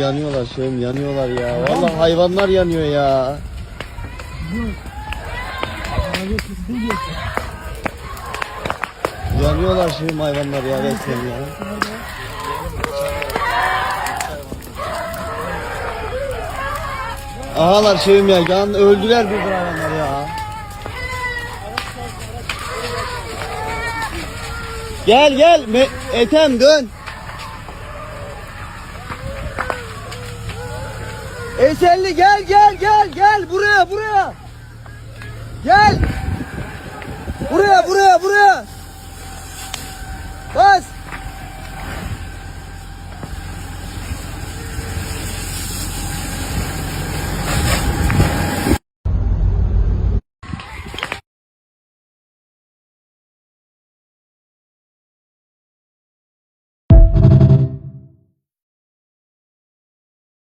yanıyorlar Şevim yanıyorlar ya. Vallahi hayvanlar yanıyor ya. Yanıyorlar Şevim hayvanlar ya resmen ya. Ahalar Şevim ya yan öldüler bir hayvanlar ya. Gel gel Me- Ethem dön. Esenli gel gel gel gel buraya buraya. Gel.